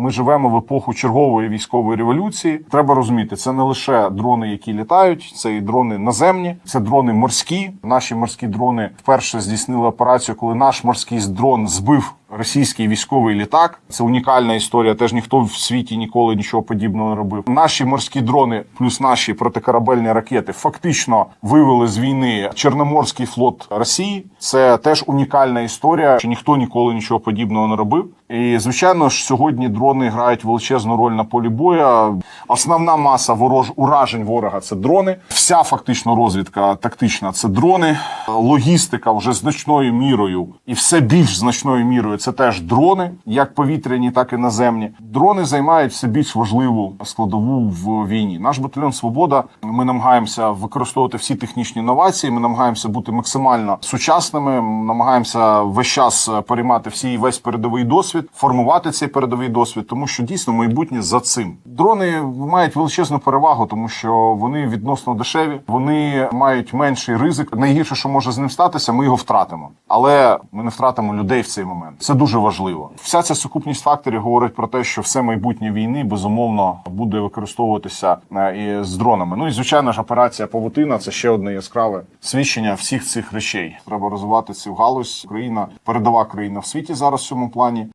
Ми живемо в епоху чергової військової революції. Треба розуміти, це не лише дрони, які літають, це і дрони наземні, це дрони морські. Наші морські дрони вперше здійснили операцію, коли наш морський дрон збив російський військовий літак. Це унікальна історія. Теж ніхто в світі ніколи нічого подібного не робив. Наші морські дрони, плюс наші протикорабельні ракети, фактично вивели з війни Чорноморський флот Росії. Це теж унікальна історія, що ніхто ніколи нічого подібного не робив. І звичайно ж, сьогодні дрони грають величезну роль на полі боя. Основна маса ворож уражень ворога це дрони. Вся фактично розвідка тактична це дрони. Логістика вже значною мірою і все більш значною мірою це теж дрони, як повітряні, так і наземні. Дрони займають все більш важливу складову в війні. Наш батальйон Свобода. Ми намагаємося використовувати всі технічні інновації. Ми намагаємося бути максимально сучасними. Намагаємося весь час переймати всі весь передовий досвід, формувати цей передовий досвід, тому що дійсно майбутнє за цим. Дрони мають величезну перевагу, тому що вони відносно дешеві, вони мають менший ризик. Найгірше, що може з ним статися, ми його втратимо, але ми не втратимо людей в цей момент. Це дуже важливо. Вся ця сукупність факторів говорить про те, що все майбутнє війни безумовно буде використовуватися е, і з дронами. Ну і звичайно ж, операція Павутина це ще одне яскраве свідчення всіх цих речей. Треба розвивати цю галузь. Україна передова країна в світі зараз в цьому плані.